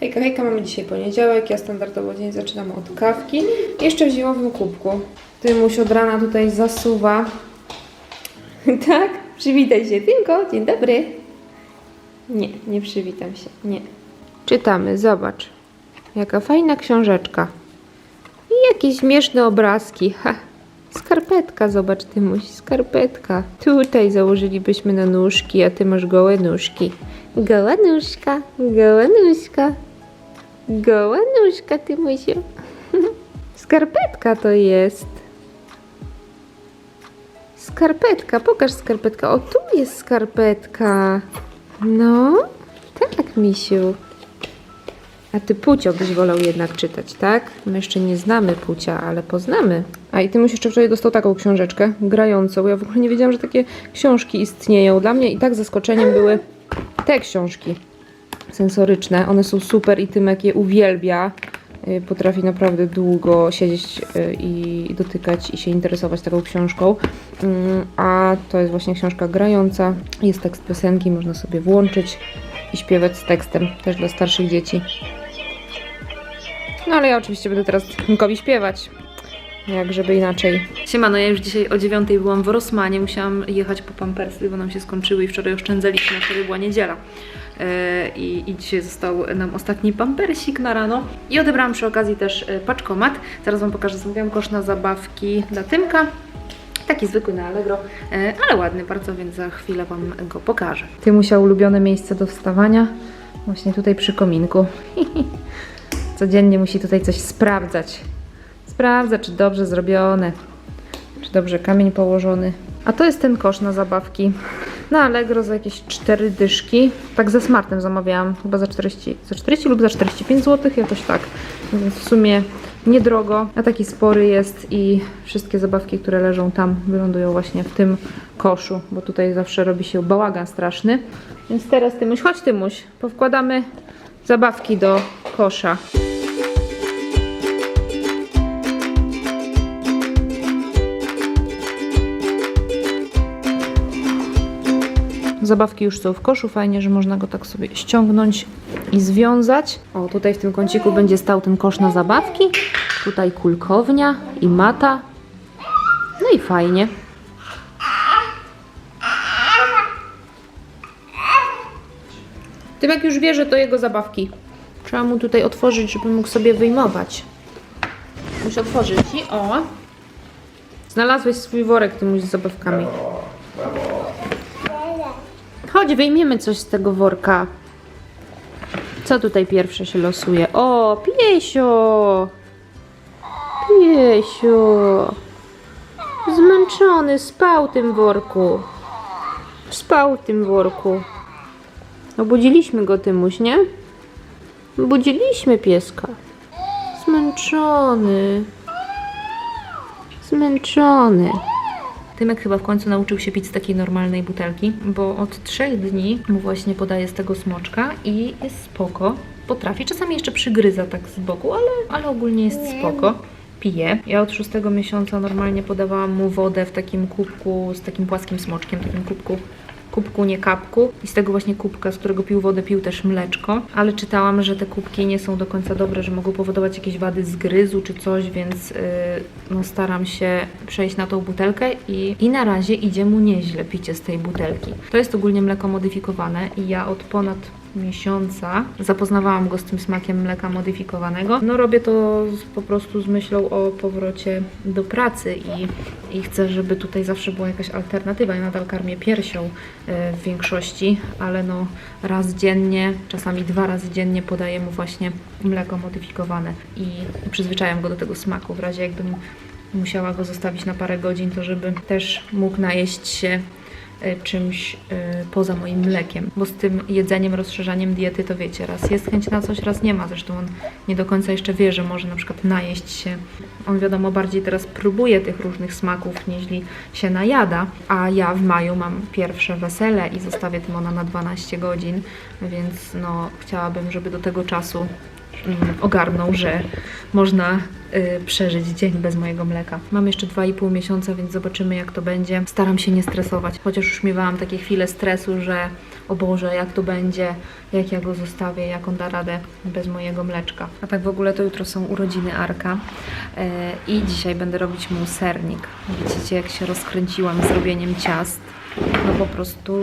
Hejka, hejka, mamy dzisiaj poniedziałek. Ja standardowo dzień zaczynam od kawki. Jeszcze w zimowym kubku. Tymuś od rana tutaj zasuwa. tak? Przywitaj się, Tymko. Dzień dobry. Nie, nie przywitam się. Nie. Czytamy, zobacz. Jaka fajna książeczka. I jakieś śmieszne obrazki. Ha. Skarpetka, zobacz Tymuś, skarpetka. Tutaj założylibyśmy na nóżki, a ty masz gołe nóżki. Goła nóżka, goła nóżka. Goła nóżka, Tymusiu. Skarpetka to jest. Skarpetka, pokaż skarpetka. O, tu jest skarpetka. No, tak, misiu. A ty Pucio byś wolał jednak czytać, tak? My jeszcze nie znamy Pucia, ale poznamy. A i ty musisz jeszcze wczoraj dostał taką książeczkę, grającą. Ja w ogóle nie wiedziałam, że takie książki istnieją. Dla mnie i tak zaskoczeniem były te książki sensoryczne. One są super i Tymek je uwielbia. Y, Potrafi naprawdę długo siedzieć y, i dotykać i się interesować taką książką. Mm, A to jest właśnie książka grająca. Jest tekst piosenki, można sobie włączyć i śpiewać z tekstem, też dla starszych dzieci. No ale ja oczywiście będę teraz Tymkowi śpiewać. Jak żeby inaczej. Siemano, ja już dzisiaj o 9 byłam w Rosmanie, musiałam jechać po pampersy, bo nam się skończyły i wczoraj oszczędzaliśmy, wczoraj była niedziela. E, I, I dzisiaj został nam ostatni pampersik na rano. I odebrałam przy okazji też e, paczkomat. Zaraz Wam pokażę, zamówiłam kosz na zabawki dla Tymka. Taki zwykły na Allegro, e, ale ładny bardzo, więc za chwilę Wam go pokażę. Tymusia ulubione miejsce do wstawania. Właśnie tutaj przy kominku. Codziennie musi tutaj coś sprawdzać. Sprawdza, czy dobrze zrobione, czy dobrze kamień położony. A to jest ten kosz na zabawki. Na Allegro za jakieś 4 dyszki. Tak ze smartem zamawiałam, chyba za 40, za 40 lub za 45 zł, jakoś tak. Więc w sumie niedrogo, a taki spory jest i wszystkie zabawki, które leżą tam, wylądują właśnie w tym koszu, bo tutaj zawsze robi się bałagan straszny. Więc teraz Tymuś, chodź Tymuś, powkładamy zabawki do kosza. Zabawki już są w koszu, fajnie, że można go tak sobie ściągnąć i związać. O, tutaj w tym kąciku będzie stał ten kosz na zabawki. Tutaj kulkownia i mata. No i fajnie. Tymek już wie, że to jego zabawki. Trzeba mu tutaj otworzyć, żeby mógł sobie wyjmować. Muszę otworzyć i o. Znalazłeś swój worek tymuś z zabawkami. Chodź, wyjmiemy coś z tego worka. Co tutaj pierwsze się losuje? O, piesio! Piesio! Zmęczony, spał w tym worku. Spał w tym worku. Obudziliśmy go, Tymuś, nie? Budziliśmy pieska. Zmęczony. Zmęczony. Tymek chyba w końcu nauczył się pić z takiej normalnej butelki, bo od trzech dni mu właśnie podaje z tego smoczka i jest spoko. Potrafi, czasami jeszcze przygryza tak z boku, ale, ale ogólnie jest spoko. Pije. Ja od szóstego miesiąca normalnie podawałam mu wodę w takim kubku z takim płaskim smoczkiem, takim kubku kubku, nie kapku. I z tego właśnie kubka, z którego pił wodę, pił też mleczko. Ale czytałam, że te kubki nie są do końca dobre, że mogą powodować jakieś wady zgryzu czy coś, więc yy, no, staram się przejść na tą butelkę i, i na razie idzie mu nieźle picie z tej butelki. To jest ogólnie mleko modyfikowane i ja od ponad miesiąca zapoznawałam go z tym smakiem mleka modyfikowanego. No robię to z, po prostu z myślą o powrocie do pracy i, i chcę, żeby tutaj zawsze była jakaś alternatywa. Ja nadal karmię piersią e, w większości, ale no raz dziennie, czasami dwa razy dziennie podaję mu właśnie mleko modyfikowane i przyzwyczajam go do tego smaku. W razie jakbym musiała go zostawić na parę godzin, to żeby też mógł najeść się czymś e, poza moim mlekiem, bo z tym jedzeniem, rozszerzaniem diety to wiecie, raz jest chęć na coś, raz nie ma. Zresztą on nie do końca jeszcze wie, że może na przykład najeść się. On wiadomo bardziej teraz próbuje tych różnych smaków, nieźli się najada, a ja w maju mam pierwsze wesele i zostawię Tymona na 12 godzin, więc no chciałabym, żeby do tego czasu mm, ogarnął, że można przeżyć dzień bez mojego mleka. Mam jeszcze 2,5 miesiąca, więc zobaczymy jak to będzie. Staram się nie stresować, chociaż już miewałam takie chwile stresu, że o Boże, jak to będzie, jak ja go zostawię, jak on da radę bez mojego mleczka. A tak w ogóle to jutro są urodziny Arka e, i dzisiaj będę robić mu sernik. Widzicie jak się rozkręciłam z robieniem ciast. No po prostu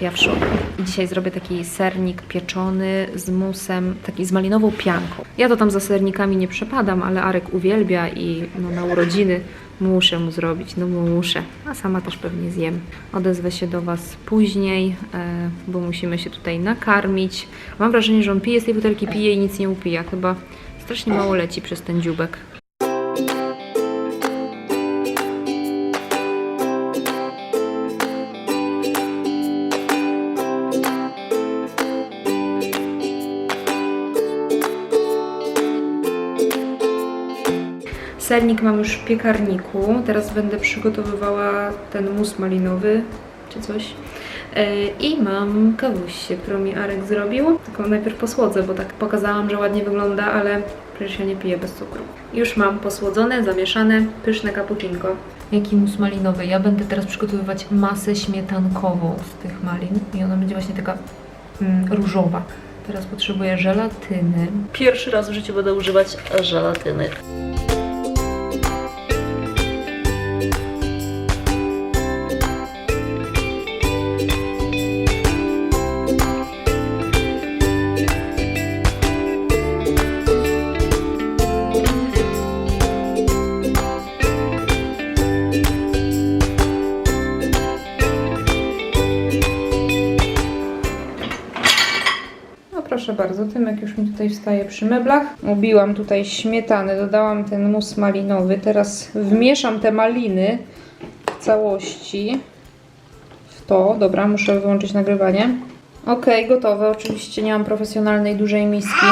ja w szoku. I dzisiaj zrobię taki sernik pieczony z musem, taki z malinową pianką. Ja to tam za sernikami nie przepadam, ale Arek uwielbia i no, na urodziny muszę mu zrobić, no muszę. A sama też pewnie zjem. Odezwę się do Was później, e, bo musimy się tutaj nakarmić. Mam wrażenie, że on pije z tej butelki, pije i nic nie upija. Chyba strasznie mało leci przez ten dziubek. Mam już w piekarniku. Teraz będę przygotowywała ten mus malinowy czy coś. E, I mam kawusię, którą mi Arek zrobił. Tylko najpierw posłodzę, bo tak pokazałam, że ładnie wygląda, ale przecież ja nie piję bez cukru. Już mam posłodzone, zamieszane, pyszne cappuccinko. Jaki mus malinowy? Ja będę teraz przygotowywać masę śmietankową z tych malin i ona będzie właśnie taka mm, różowa. Teraz potrzebuję żelatyny. Pierwszy raz w życiu będę używać żelatyny. Proszę bardzo, Tymek już mi tutaj wstaje przy meblach. Ubiłam tutaj śmietanę, dodałam ten mus malinowy. Teraz wmieszam te maliny w całości w to. Dobra, muszę wyłączyć nagrywanie. Ok, gotowe. Oczywiście nie mam profesjonalnej dużej miski.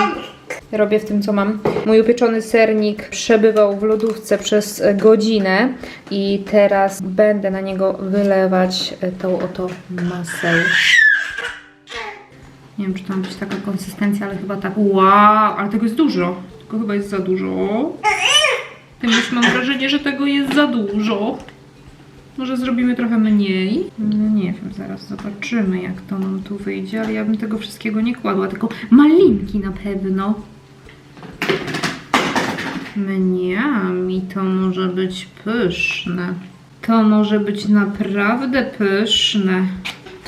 Robię w tym, co mam. Mój upieczony sernik przebywał w lodówce przez godzinę i teraz będę na niego wylewać tą oto masę. Nie wiem, czy to ma być taka konsystencja, ale chyba tak. Wow, ale tego jest dużo. Tego chyba jest za dużo. Tym już mam wrażenie, że tego jest za dużo. Może zrobimy trochę mniej? No nie wiem, zaraz zobaczymy, jak to nam tu wyjdzie, ale ja bym tego wszystkiego nie kładła, tylko malinki na pewno. Mniami, to może być pyszne. To może być naprawdę pyszne.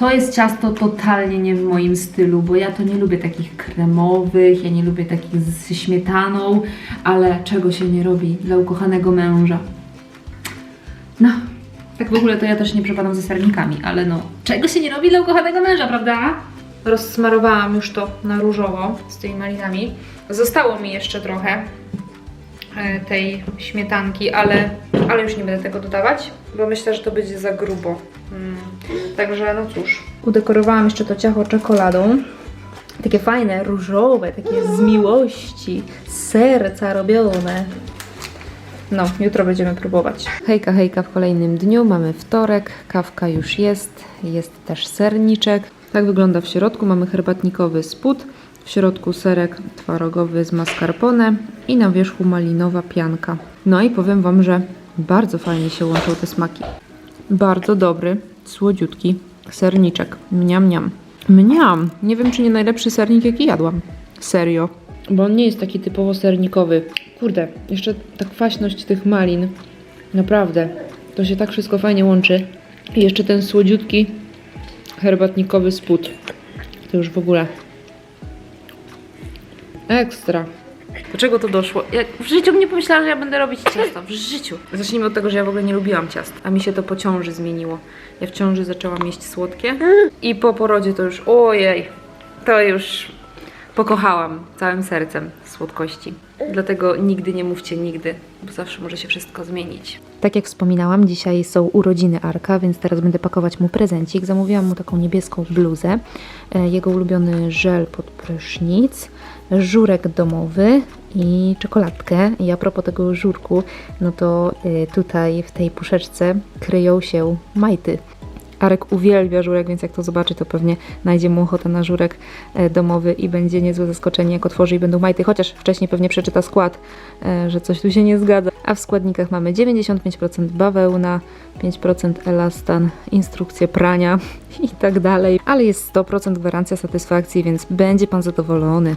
To jest ciasto totalnie nie w moim stylu, bo ja to nie lubię takich kremowych, ja nie lubię takich z śmietaną, ale czego się nie robi dla ukochanego męża. No, tak w ogóle to ja też nie przepadam ze sernikami, ale no, czego się nie robi dla ukochanego męża, prawda? Rozsmarowałam już to na różowo z tymi malinami. Zostało mi jeszcze trochę e, tej śmietanki, ale, ale już nie będę tego dodawać, bo myślę, że to będzie za grubo. Mm. Także no cóż. Udekorowałam jeszcze to ciacho czekoladą. Takie fajne, różowe, takie z miłości, z serca robione. No, jutro będziemy próbować. Hejka, hejka w kolejnym dniu. Mamy wtorek, kawka już jest, jest też serniczek. Tak wygląda w środku. Mamy herbatnikowy spód, w środku serek twarogowy z mascarpone i na wierzchu malinowa pianka. No i powiem Wam, że bardzo fajnie się łączą te smaki. Bardzo dobry, słodziutki serniczek. Mniam, mniam. Mniam! Nie wiem, czy nie najlepszy sernik, jaki jadłam. Serio. Bo on nie jest taki typowo sernikowy. Kurde, jeszcze ta kwaśność tych malin. Naprawdę. To się tak wszystko fajnie łączy. I jeszcze ten słodziutki herbatnikowy spód. To już w ogóle. Ekstra. Do czego to doszło? Ja w życiu bym nie pomyślałam, że ja będę robić ciasto. W życiu. Zacznijmy od tego, że ja w ogóle nie lubiłam ciast, a mi się to po ciąży zmieniło. Ja w ciąży zaczęłam jeść słodkie i po porodzie to już, ojej, to już pokochałam całym sercem słodkości. Dlatego nigdy nie mówcie nigdy, bo zawsze może się wszystko zmienić. Tak jak wspominałam, dzisiaj są urodziny Arka, więc teraz będę pakować mu prezencik. Zamówiłam mu taką niebieską bluzę, e, jego ulubiony żel pod prysznic, żurek domowy i czekoladkę. I a propos tego żurku, no to e, tutaj w tej puszeczce kryją się majty. Arek uwielbia żurek, więc jak to zobaczy, to pewnie znajdzie mu ochotę na żurek e, domowy i będzie niezłe zaskoczenie, jak otworzy i będą majty, chociaż wcześniej pewnie przeczyta skład, e, że coś tu się nie zgadza. A w składnikach mamy 95% bawełna, 5% elastan, instrukcje prania i tak dalej. Ale jest 100% gwarancja satysfakcji, więc będzie Pan zadowolony.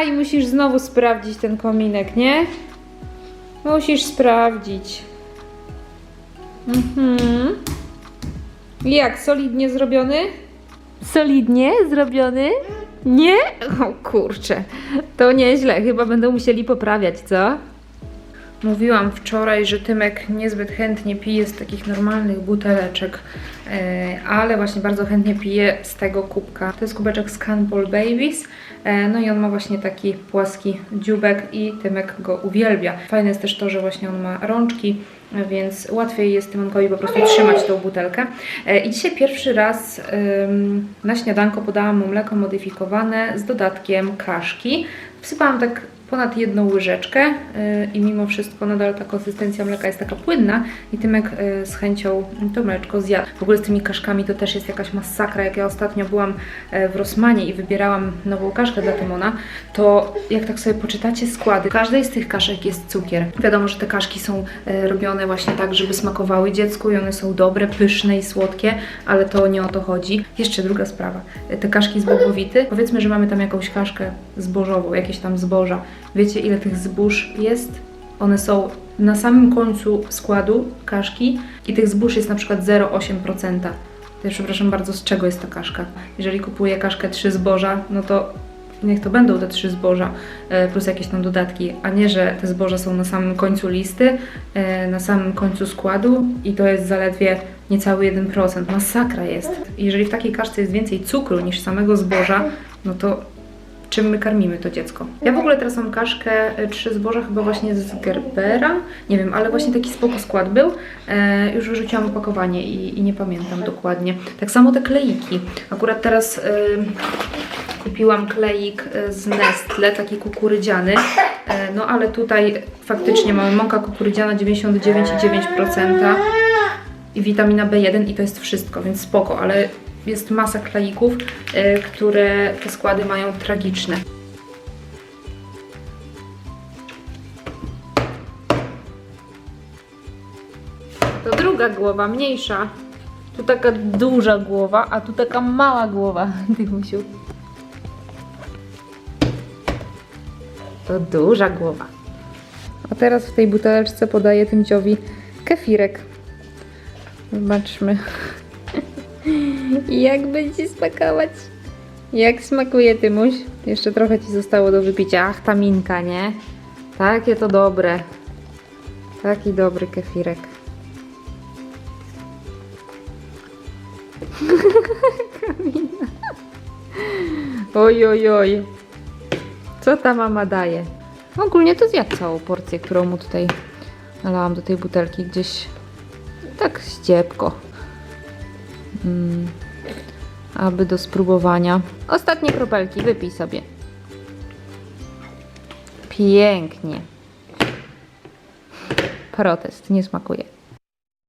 A i musisz znowu sprawdzić ten kominek, nie? Musisz sprawdzić. Mhm. Jak, solidnie zrobiony? Solidnie zrobiony? Nie? O kurczę, to nieźle. Chyba będą musieli poprawiać, co? Mówiłam wczoraj, że Tymek niezbyt chętnie pije z takich normalnych buteleczek, e, ale właśnie bardzo chętnie pije z tego kubka. To jest kubeczek z Canball Babies, e, no i on ma właśnie taki płaski dziubek i Tymek go uwielbia. Fajne jest też to, że właśnie on ma rączki, więc łatwiej jest Tymonkowi po prostu trzymać tą butelkę. E, I dzisiaj pierwszy raz na śniadanko podałam mu mleko modyfikowane z dodatkiem kaszki. Wsypałam tak ponad jedną łyżeczkę yy, i mimo wszystko nadal ta konsystencja mleka jest taka płynna i Tymek yy, z chęcią to mleczko zjadł. W ogóle z tymi kaszkami to też jest jakaś masakra. Jak ja ostatnio byłam yy, w Rosmanie i wybierałam nową kaszkę dla Tymona, to jak tak sobie poczytacie składy, w każdej z tych kaszek jest cukier. Wiadomo, że te kaszki są robione właśnie tak, żeby smakowały dziecku i one są dobre, pyszne i słodkie, ale to nie o to chodzi. Jeszcze druga sprawa. Te kaszki z bobowity, powiedzmy, że mamy tam jakąś kaszkę zbożową, jakieś tam zboża. Wiecie, ile tych zbóż jest? One są na samym końcu składu kaszki i tych zbóż jest na przykład 0,8%. To ja przepraszam bardzo, z czego jest ta kaszka? Jeżeli kupuję kaszkę 3 zboża, no to niech to będą te trzy zboża e, plus jakieś tam dodatki, a nie, że te zboża są na samym końcu listy, e, na samym końcu składu i to jest zaledwie niecały 1%. Masakra jest. Jeżeli w takiej kaszce jest więcej cukru niż samego zboża, no to czym my karmimy to dziecko. Ja w ogóle teraz mam kaszkę y, trzy zboża chyba właśnie z Gerbera, nie wiem, ale właśnie taki spoko skład był. E, już wyrzuciłam opakowanie i, i nie pamiętam dokładnie. Tak samo te kleiki. Akurat teraz y, kupiłam kleik y, z Nestle, taki kukurydziany. E, no ale tutaj faktycznie mamy mąka kukurydziana 99,9% i witamina B1 i to jest wszystko, więc spoko, ale jest masa kleików, y, które te składy mają tragiczne. To druga głowa, mniejsza. Tu taka duża głowa, a tu taka mała głowa, Dymusiu. To duża głowa. A teraz w tej buteleczce podaję Tymciowi kefirek. Zobaczmy. Jak będzie smakować? Jak smakuje Tymuś? Jeszcze trochę Ci zostało do wypicia. Ach, ta minka, nie? Takie to dobre. Taki dobry kefirek. Kamila. Oj, oj, oj. Co ta mama daje? Ogólnie to zjadł całą porcję, którą mu tutaj nalałam do tej butelki gdzieś tak ściepko. Mm, aby do spróbowania. Ostatnie kropelki, wypij sobie. Pięknie. Protest, nie smakuje.